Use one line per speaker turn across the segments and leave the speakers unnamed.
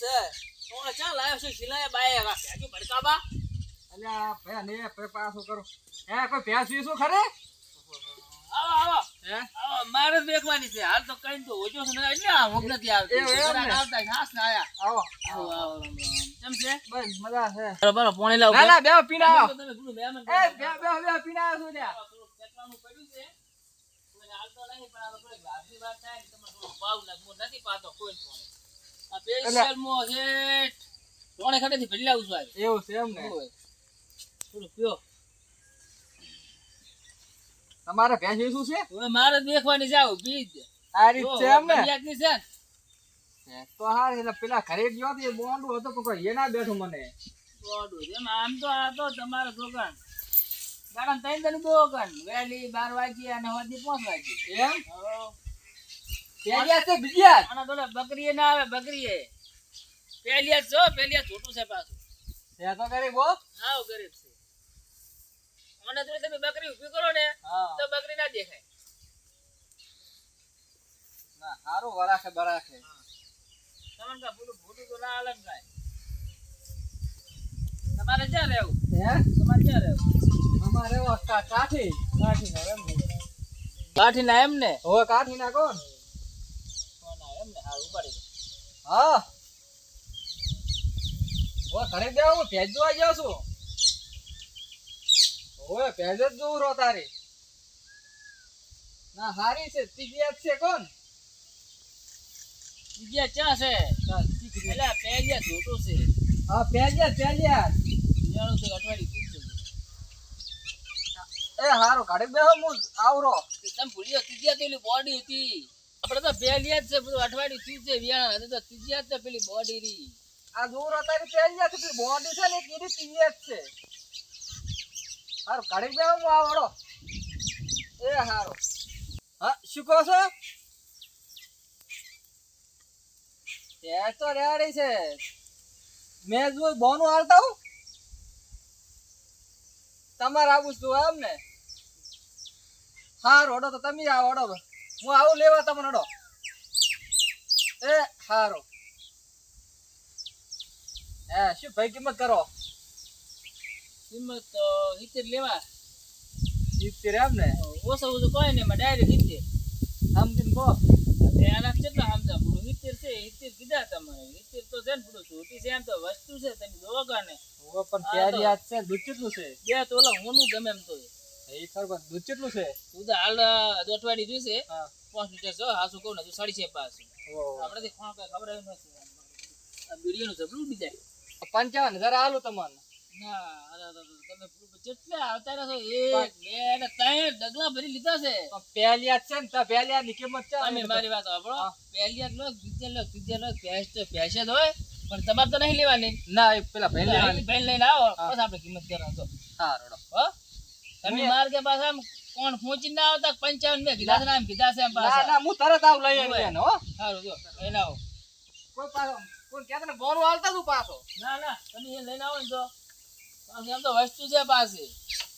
છે. કોણ ચા લાયો છે સિલાયા બાય આ ભેજું ભડકાબા
અલ્યા ભયા ને પે પાછું કરું. હે કોઈ ભેંસ વીસું ખરે?
આવો આવો.
હે?
આવો મારે દેખવાની છે. હાલ તો કઈ તો ઓજો છે એટલે આ નથી આવતી.
ને?
ઘરાક આવતા ઘાસ ના આયા.
આવો.
આવો આવો રામ રામ. કેમ છે?
બસ મજા છે.
બરોબર પોણી લાવ
ના ના બેહો પીને આવો.
તમે પેલું મહેમાન
એ પીને આવો છું લ્યા
કેટલાનું પડ્યું છે. કોઈને હાલતો નહીં પણ આ તો વાત થાય થોડુંક પાવ નથી પાતો કોઈ પોણે. આ મો છે પોણે ખટેથી ભરી લાવું છું આજે.
એવું છે એમ ને?
થોડું પીઓ.
તમારે ભેંસ વીસું છે?
હવે મારે દેખવાની જાવ બીજ.
આ રીત છે એમ ને?
ફરિયાદની છે.
તો હાર એટલે પેલા ઘરે ગયો તો બોંડું હતો પણ કોઈ એ ના બેઠું મને.
દોડું એમ આમ તો આ તો તમારે દુકાન દાડા ત્રણ દાડી દુકાન વહેલી બાર વાગી અને હજી પાંચ વાગી
એમ?
હો.
પેલિયા છે બીજા
આના જોડે બકરીએ ના આવે બકરીએ. પેલિયા છો પેલિયા છોટું છે પાછું.
છે તો કરી બો.
હાવ ગરીબ છે. મને જોડે તમે બકરી ઊભી કરો ને તો બકરી ના દેખાય.
ના હારું વરાખે બરાખે
તમને કા પૂરું ભૂલું તો ના અલગ થાય તમારે ક્યાં રહેવું?
હે?
તમારે ક્યાં રહેવું?
અમારે કાઠી. કાઠી ના એમ ને
કાઠી એમ ને?
હવે કાઠી ના કોણ?
ઉપાડી
હા. હવે ઘરે બેહો હું ભેજ જોવા ગયો છું. ઓય ભેજ જ જોઉં રો તારી. ના હારી છે. જ છે કોણ?
બીજા ક્યાં છે? એટલે પેલિયા જોતો છે.
હા પેલિયા પેલિયા
જાણું તો અઠવાડિયું
એ હારું ઘરે બેહો હું આવરો.
તમે ભૂલી જાઓ, ત્રીજી પેલી બોડી હતી. આપણે તો પહેલી જ છે, બધું અઠવાડિયું થયું છે વિયાણા તો ત્રીજી જ છે પેલી બોડી રી.
આ જોઉં રો પહેલી જ છે બોડી છે ને, એ કીધી ત્રીજી જ છે. હારું, કાઢી બેહો હું આવડો એ હારું. હા, શું કહો છો? એ તો રેડી છે. મેં જોઈ બોનું હાલતા હું. તમારે આવું છું એમ ને? હા, રોડો તો તમે આવો હું આવું લેવા તમને હડો. એ સારું હે શું ભાઈ કિંમત કરો?
કિંમત તો સિત્તેર લેવા.
સિત્તેર એમ ને
ઓછો ઓછો કોઈ એમાં ડાયરેક્ટ સિત્તેર.
સમજીને કહો.
એના કેટલા સમજા? પૂરું સિત્તેર છે સિત્તેર કીધા તમે સિત્તેર તો છે ને પૂરું છૂટી છે એમ તો વસ્તુ છે તમે જોવા
હવે પણ પ્યારી યાદ છે દૂધ કેટલું છે.
બે તો ઓલા હોનું ગમે એમ તો.
એ ખબર દૂધ કેટલું છે?
તું હાલ પાંચ લીટર છો. હાસું કહું ને તું સાડી છે પાસ. આપણે કોણ કઈ ખબર જ નથી. આ જબલું બીજાય
પંચાવન હજાર હાલો તમને.
ના અરે, અરે, અરે, તમે કેટલા આવતા રહ્યા છો એક બે ને ત્રણ ડગલા ભરી લીધા છે.
પણ
બીજા તમારે તો નહીં લેવાની.
ના પેલા ભાઈ
લઈને આવો આપડે કિંમત
હો.
તમે માર કે પાછા કોણ પહોંચી ના આવતા પંચાવન મેં કીધા છે ને કીધા છે એમ પાછા.
ના હું તરત આવ લઈ આવી એને, હો.
સારું જો લઈને આવો.
કોઈ પાછો કોઈ કહેતા ને બોનું હાલતા તું પાછો.
ના ના તમે એ લઈને આવો ને તો. પાછી આમ તો વસ્તુ છે પાસે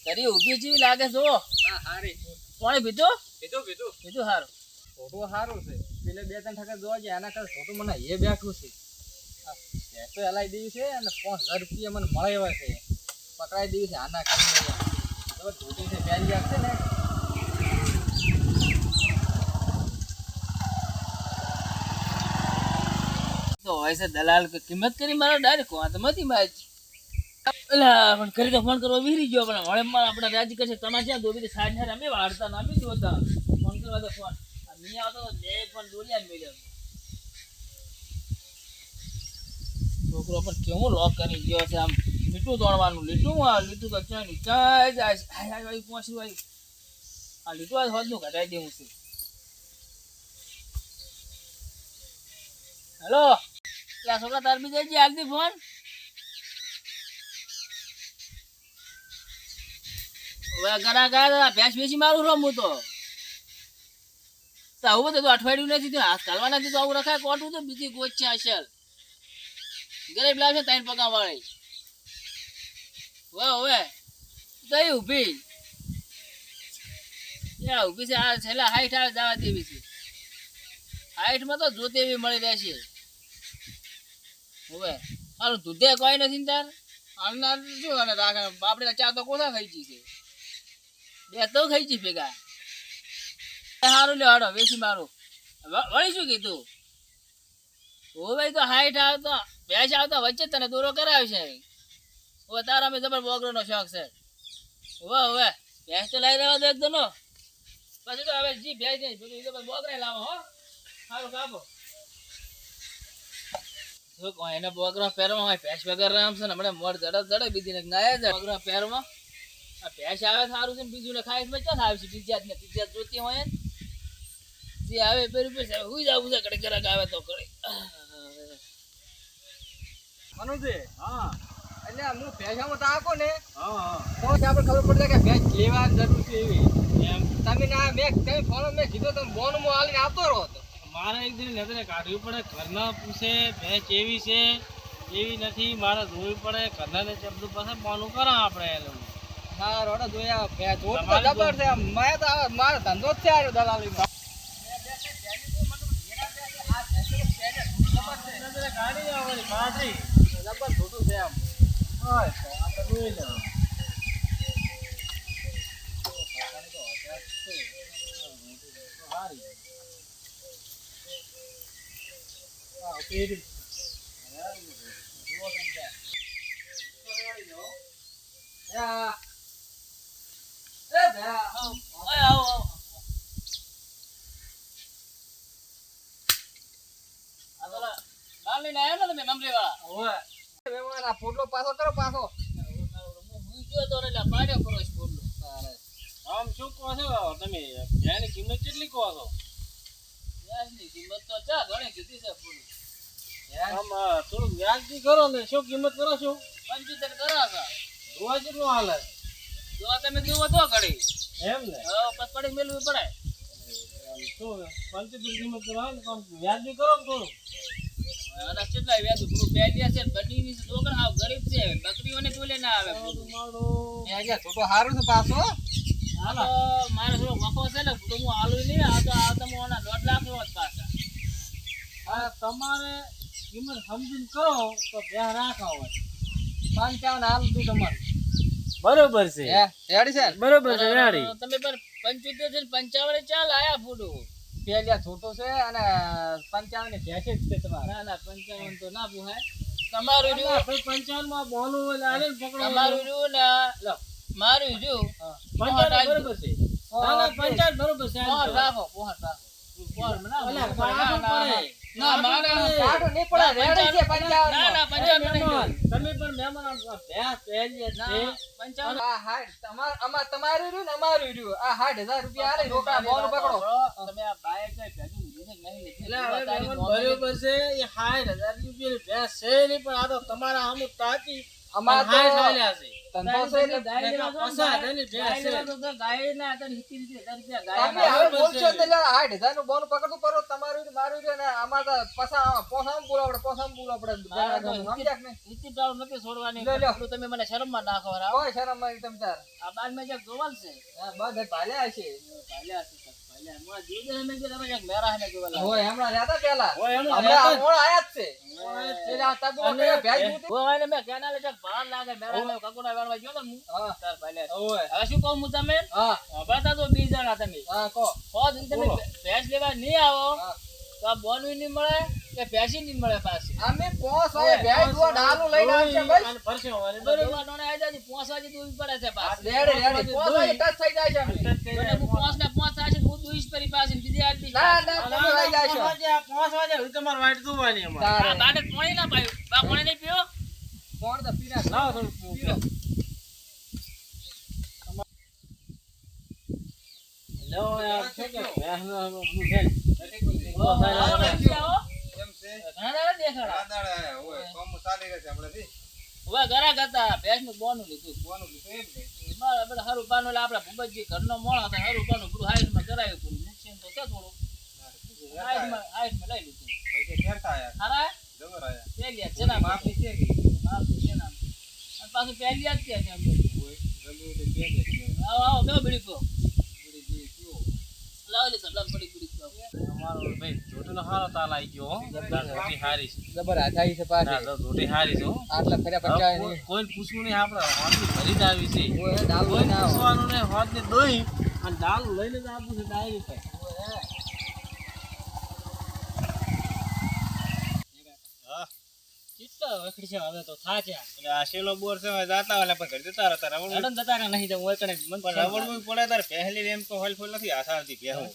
ઘરે ઊભી જેવી લાગે જો
હા હારી.
કોણે પીધું?
કીધું કીધું
પીધું સારું
ફોટો સારું છે. પેલે બે ત્રણ ટકા જોવા જાય એના કરતા ફોટો મને એ બેઠું છે. ભેંસો હલાઈ દેવી છે અને પાંચ હજાર રૂપિયા મને મળે એવા છે. પકડાઈ દેવી છે આના કરીને. ને
દલાલ કિંમત કરી મારો ડાયરેક્ટ વાતમાંથી બાજ એલા ફોન કરવો વીરી ગયો, પણ હવે મારા આપણે રાજી કરશે તમારે ત્યાં દોરી સાઈડ સાઈડ અમે વાળતા ને અમે જોતા? ફોન કરવા તો ફોન મેં આવતો બે પણ દોરિયા મેળ્યો. છોકરો પણ કેવું લોક કરી ગયો છે આમ. લીટું દોડવાનું લીટું આ લીટું તો ક્યાં પહોંચ્યું ભાઈ આ લીટું આ હોદનું ઘટાઈ દેવું છું. હેલો? લા છોકરા તાર બી જઈ હાલતી ફોન? હવે ઘણા ગયા ભેંસ મારું છું તો. આવું બધું અઠવાડિયું નથી હાથ કાલવા નથી તો આવું રખાય, કોટું તો બીજી ગોચ છે ગરીબ લાવશે ત્રણ પગા વાળી વાહ હવે એ ઊભી યા ઊભી છે. આ છેલ્લા હાઈટ આવે જવા દેવી છે. હાઈટમાં તો જોતે એવી મળી રહેશે. હવે હારું દૂધે કોઈ નથી ને તાર? શું અને રાખે ચા તો કોથા ખાઈ છે બે તો ખાઈ છે ભેગા. સારું લે હાડો વેચી મારું. વળી શું કીધું? ઓ ભાઈ, તો હાઈટ આવતો ભેંસ આવતો વચ્ચે તને દોરો કરાવશે. હવે તારા અમે જબર બોગરોનો શોખ છે. હવે હવે ભેંસ તો લઈ રહેવા દો એક પછી તો હવે જી ભેંસ નહીં, બધું એ બોગરે લાવો, હો. સારું કાપો. શું કહો એને બોગરો પહેરવા હોય, ભેંસ વગર રામ છે ને, હમણાં મોડ જડે જડે બીજી ને નાયા જ બોગરો પહેરવા આ ભેંસ આવે સારું છે ને બીજું ને ખાય તો ચાલ આવશે બીજા ને બીજા જોતી હોય ને જે આવે પેલું પછી હુઈ જાવ છે કડે આવે તો કડે
મનુજી
હા.
એટલે હું ભેંસામાં તાકો ને.
હા હા.
તો આપણે ખબર પડે કે ભેંસ લેવા જરૂર છે એવી.
એમ.
તમે ના મેં તમે ફોન મેં કીધો તમે બોનમાં હાલીને આવતો રહો તો.
મારે એક દિન નજરે કાઢવી પડે ઘરના પૂછે ભેંસ એવી છે એવી નથી મારે જોવી પડે ઘરનાને ચબડું પાસે પાનું કરા આપણે એ
ના રોડો જોયા ભેંસ તો જબર છે મેં તો મારો ધંધો જ છે આ દલાલી
આવવાની હોય તો આપણે જોઈ લેવાનું હા, પેરી.
યા. એ ભેંસ.
ઓય આવો આવો આ તો
આ પોટલો પાછો કરો પાછો.
હું હુઈ ગયો તો એટલે પાડ્યો કરો છે બોલો
આમ શું કહો છો? તમે એની કિંમત કેટલી કહો છો?
વ્યાજની કિંમત તો ચા ઘણી કીધી છે બોલો
આમ થોડું વ્યાજબી કરો ને શું કિંમત કરો છો?
પંચોતેર કરા છે.
જોવા જેટલું હાલે.
જો તમે દુવો તો ઘડી
એમ ને?
હા પછી પડી મેળવી પડે.
શું પંચોતેર કિંમત કરો ને આમ વ્યાજબી કરો ને થોડું.
અને કેટલા છે. બની છોકરા હાવ ગરીબ છે બકરીઓને તોલે ના? આવે
એ અહીંયા હારું પાછો
આ તો થોડો વખો છે ને તો હું આલુ નહીં આ તો આ તમે ઓના દોઢ લાખ નો જ પાછા
હા તમારે કિંમત સમજીને કરો તો ધ્યાન રાખવા હોય
પંચાવન હાલ તું તમારું
બરોબર છે
રેડી. છે
બરોબર છે રેડી
તમે પણ પંચોતેરથી પંચાવન ચાલ આયા ફૂટું.
પેલિયા છોટો છે અને પંચાવન ને ભેસે જ છે તમારે.
ના ના પંચાવન તો ના પૂહાય તમારું
જો પંચાવનમાં બોલું જ પકડો
તમારું જો ને મારું જો
પંચાવન બરોબર છે. ના ના પંચાવન બરોબર છે
રાખો પોહર રાખો પોહર ના. ના,
કાઢવું
ના,
પડે.
ના મારે
કાઢો નહીં પડે રેડી છે પંચાવન
ના ના પંચાવન નહીં
મહેમાન,
રહ્યું.
તમે પણ મહેમાન આ ભેંસ છે
ના પંચાવન.
આ હાઠ તમાર અમાર તમારું રહ્યું ને અમારું રહ્યું. આ હાઠ હજાર રૂપિયા આલે રોકડા બોલ પકડો.
તમે આ કઈ
બરોબર છે એ સાઠ હજાર રૂપિયાની છે નહીં પણ આ તો તમારા અમુક તાકી
અમાર તો
છે.
તમે
મને
શરમ
શરમમાં નાખો. શરમમાં જોવાનું છે.
હા, બધે ભાલ્યા હશે
શું કહું હું તમે
હા.
તો બીજ જણા તમે.
હા કહો.
સો દિન તમે ભેંસ લેવા નહીં આવો તો આ બોનવી નહીં મળે કે ભેંસી નહીં મળે પાછી?
અમે પોસ હોય ભેંસ દુઆ ડાલું લઈને આવશે બસ
ફરશે હોવાની
બરોબર
બરોબર
ડોણે આવી જાય પોસ પડે છે પાછી.
Ready ready. પોસ હોય ટચ થઈ જાય છે. અમે.
પોસ. ને પોસ થશે દૂધ પરી પાછી બીજી આદમી
ના ના તમે લઈ છો
પાંચ વાગે હું તમાર વાઈટ ધોવાની અમાર.
આ બાડે પાણી ના પાયો. બા પાણી નહીં પીયો
કોણ તો પીરા?
લાવો થોડું પીઓ લો યાર, કે? છે. ને.
છે.
દાડા દેખાડા
કોમ ચાલી હમણાંથી.
હવે હતા ભેંસનું બોનું લીધું.
કોનું કીધું એમ ને
મારા બધા હારું પાનું એટલે આપણા ભૂપતજી ઘરનો મોણો હતા હારું પૂરું કરાયું પૂરું. નુકસાન તો છે થોડું હાઈટમાં હાઈટમાં લઈ લીધું.
પૈસા ફેરતા આયા.
હારા?
જબર આયા.
પહેલી છે ને
માફી છે કે
માફી છે ને અને પાછું પહેલી જ છે ને અમને.
તો બે છે.
આવો આવો બે બીડી પીવો
પૂરી જે પીવો
લાવ લે સબલા પડી બીડી પીવો
અમારો ભાઈ જોટીનો હારો તાલ આવી ગયો જોટી હારી છે.
જબર આજાઈ છે
ના, જોટી હારી છે
આટલા
હવે
પચાય
કોઈ-
નહીં.
પૂછવું નહીં આપણે હોટની ભરી જ આવી છે. કોઈ પૂછવાનું નહીં હોટને દોઈ અને દાલ લઈને જ આપું છે ડાયરી હા.
કેટલા વખડી છે હવે તો થાચ્યા
એટલે આ શેલો બોર છે હવે જાતા વાલા પણ ઘડી જતા રહેતા રવડ
જતા કે નહીં તો હોય કણે મન
પણ રવડવું પડે તારે પહેલી એમ તો હોલ ફોલ નથી આસારથી પહેવું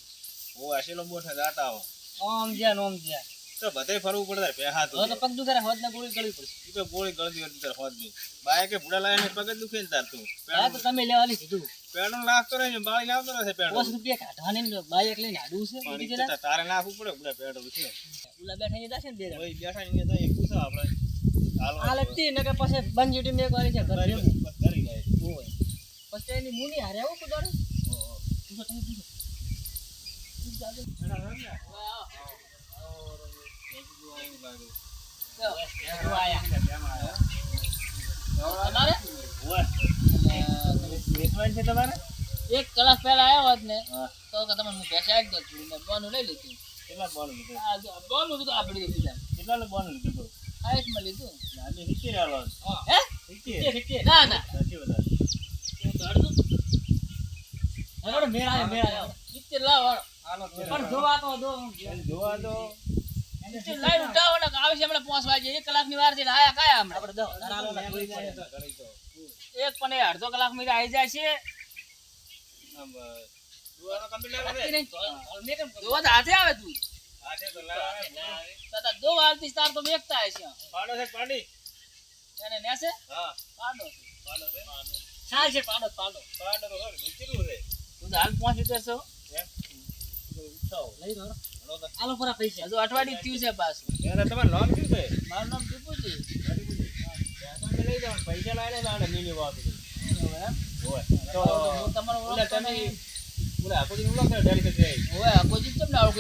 ઓ આ શેલો બોર છે જાતા આવો
ઓમ જ્યાં ઓમ જ્યાં.
તો બધે ફરવું પડે તારે તો
પગ દુખે હોદ ના ગોળી ગળવી પડશે
ઈ તો ગોળી ગળતી હતી તાર હોદની બાય કે ભૂડા લાયા પગ દુખે ને તાર તું
હા તો તમે લેવાની કીધું
પેડું લાગતો રહે છે બાળી લાવતો રહે છે પેડું
રૂપિયા કાઢવાની ને બાઈક લઈને આડું છે બીજી જરા.
તારે નાખવું પડે ભૂડા પેડું છે
ઉલા બેઠા ને બે જણા.
ઓય બેઠા ને તો એ પૂછો આપણે
આ લગતી નકર પછી બંધ મેં કરી છે ઘર ભેગું.
કરી જાય
હોય. પછી એની મુની હારે આવું કુદાડે પૂછો તમે પૂછો પૂછ જાજો. હવે આવો. જો, જો આયા. તમારે
વેચવાનું છે તમારે
એક કલાક પહેલા આવ્યા હોત ને તો કે તમને આપી દઉં છું. મેં બોનું લઈ લીધું.
કેટલા બોન લીધું?
બોનું કીધું આપી
કેટલા બોન લીધું હા
એક માં લીધું.
અમે હિચી રહેલો
હે?
હિચી
ના ના.
સાચી વાત
એ તો અડધું? લાવો, હાલો. પણ જોવા તો દો
જોવા તો
ઉઠાવો ને હમણાં પાંચ વાગે. એક કલાકની વાર છે આયા કાયા હમણાં? એક પણ અડધો કલાકમાં આવી જાય છે. હાથે આવે તું. તાતા દો વાળતી તાર તો બેકતા હશે. એને નેસે પાડો છે. સાલ છે. પાડો પાડો. તું તો હાલ પાંચ લીટર છો લઈ લો આલો પરા પૈસા. જો અઠવાડિયું થયું છે પાછું.
તમારે લોન શું છે?
મારું નામ ટીપુજી
લઈ જવાનું પૈસા લાવીને લાવે લીલી વાત તો
તમારો
ઓલા તમે. ઓલા ડેલી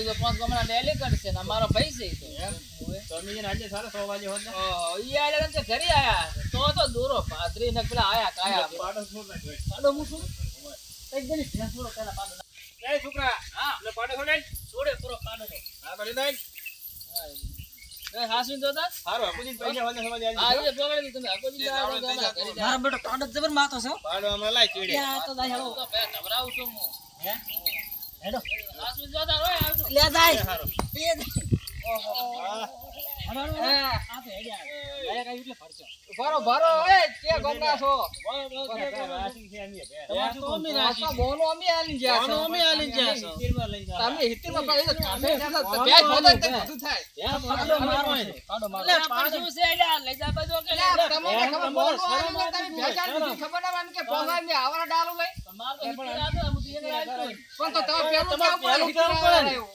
તો પાંચ ગામના ડેલી કરશે ને મારો ભાઈ છે તો.
આજે સાડા સો વાગે હોત ને?
ઈ ને ઘરે આયા. તો તો દૂરો. પાદરી ને પેલા આયા કાયા
પાડો શું?
પાડો હું શું એક દિન ભેંસ પાડો.
એ છોકરા
હા.
એટલે પાડો છો
છોડે પૂરો કાનો ને
હા
ગામના
પૈસા
ઘરે. બેટો પાડો જબર માતો છે લે દાઈ
ભરો ભરો એ કે છો? બોનો અમે આલી ગયા છો.
અમે આલી ગયા છો.
તમે હિતમાં પણ એ તો કાઢે બે ખોદો તે બધું થાય.
પાડો મારો પાડો મારો પાડો છે. હેડ્યા લઈ જા બાજુ કે
તમને ખબર બોનો આલી ને તમે ભેજા દીધી ખબર ના કે પોસાય મે આવરા ડાલું લઈ. પણ તો તમે પેલું
તમારે
કામ
પેલું કામ
પાડો બનું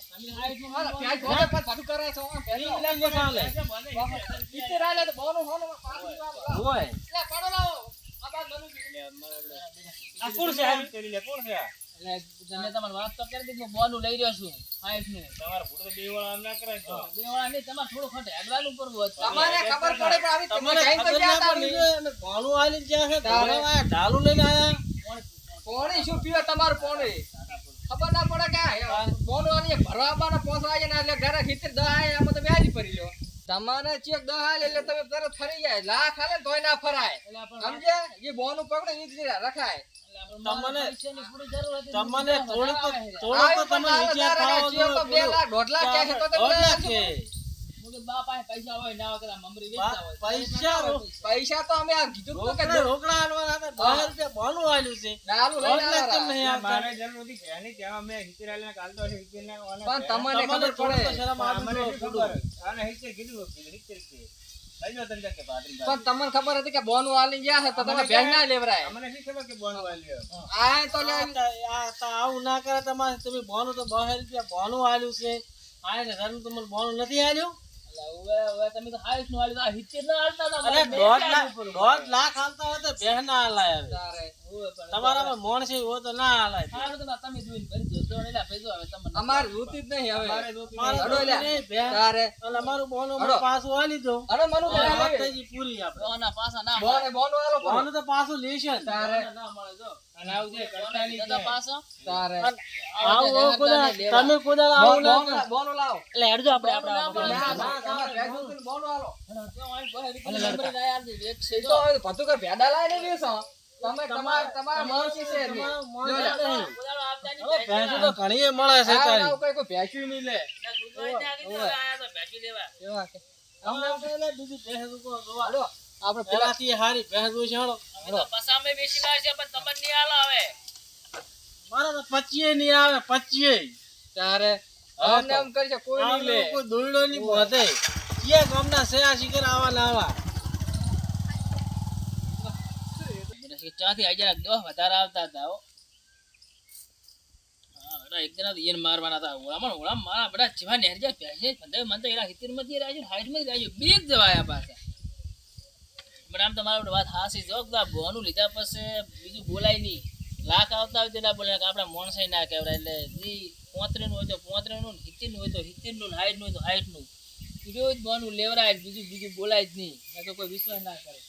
આ કોણ છે? આ તેરી લે કોણ છે? આ?
એટલે તમે તમારે વાત તો કરી દીધી બોનું લઈ રહ્યો છું.
તમારા ભૂડો બે વાળા આમ ના કરાય તો.
બે વાળા નહીં તમારે થોડું ખોટે હેડવાનું કરવું હતું
તમારે ખબર પડે
ઢાલું આયા.
પોણી શું પીવે તમારું પોણી? ખબર ના પડે કે બોનો ભરવા પોસવા જાય ને એટલે ઘરે ખીતર દહાય આય આમાં તમે હાજી પડી લ્યો. તમારે ચેક દહાય એટલે તમે તરત ફરી જાય. લાખ હાલે તોય ના ફરાય. સમજે? જે બોનું પકડે ઈ જ રખાય.
તમને-
પૈસાની પૂરી જરૂર હતી
તમને થોડું તો- થોડું તો તમે વિચાર.
તો બે લાખ દોઢ લાખ છે તો તમે
દોઢ લાખ છે.
હું તો બા પાસે પૈસા હોય ના હોય મમરી વેચતા હોય.
પૈસા
પૈસા તો અમે આ કીધું તો કે
રોકડા આલવાના હતા, રૂપિયા આલ્યું છે.
આવ્યા. પણ તમને ખબર. પણ તમને ખબર હતી કે બોન આલી ગયા છે તો તમે ભેંસ ના લેવરાય. આ તો કે
આ તા- આ તો આવું ના કરે તમારે. તમે બોનું તો બહેલ રૂપિયા બોનું આલ્યું છે. આ એટલે ઘરનું તમને બોનું નથી આલ્યું? દોઢ લાખ હાલતા હોય તો ભેહ ના હાલાય તમારામાં મોણ છે એવો તો ના હાલાય
સારું તો તમે જોઈને ભરી દો. જો ને ભેજો હવે તમને.
અમારે જોતી જ નહીં હવે
મારે
હડો
દોઢ
લ્યા. તારે
અને અમારું બોનું પાછું આલી દો
અરે મનુ
હવે
પેલા
વાત
લાગે.
થઈ ગઈ પૂરી આપણે
બોના પાસા ના
બોને બોનો આલો પડો.
તો પાછું લેશે
તારે
ના મળે, જો.
અને આવજે, કરતા નહીં
દાદા
તારે
અને આવું આવું કુદાળ,
લેવા.
તમે કુદાળ આવું ના
બોનો લાવો
એટલે હેડજો આપણે આપણે
ના, ના,
આપણે.
તમારે ભેગું થઈને બોનો આલો.
જો અહીં બહાર નીકળી નંબર ના યાર, એક છે
એ
જો.
તો હવે ભતું કે ભેડા લાઈને બેસો. તમે તમાર તમારા છે
ભેંસું તો મળે છે તારી.
કોઈ કોઈ નહીં લે.
લેવા.
હારી ભેંસ હોય છે હાલો.
પસામે બેસી છે પણ તમને નહીં હવે.
મારે તો પચીએ નહીં આવે પચીએ.
તારે અમને. એમ કરશે કોઈ નહીં લે.
કોઈ દોયડો નહીં બોધે કે ગામના છે આ શિખર આવા ના આવા
પછી ચાથી આઈ જરાક વધારે આવતા હતા, હો. એક તો એના વાત હાસી જો બધા બોનું લીધા પછી બીજું બોલાય નહીં. લાખ આવતા હોય તેલા બોલે આપણા મોણસાઈ ના કહેવાય. એટલે જી પોત્રી નું હોય તો પોત્રી નું હોય તો હિત્તેરનું હાઈટ હોય તો હાઈટનું રોજ બોનું લેવરાય, બીજું બીજું બોલાય જ નહીં. તો કોઈ વિશ્વાસ ના કરે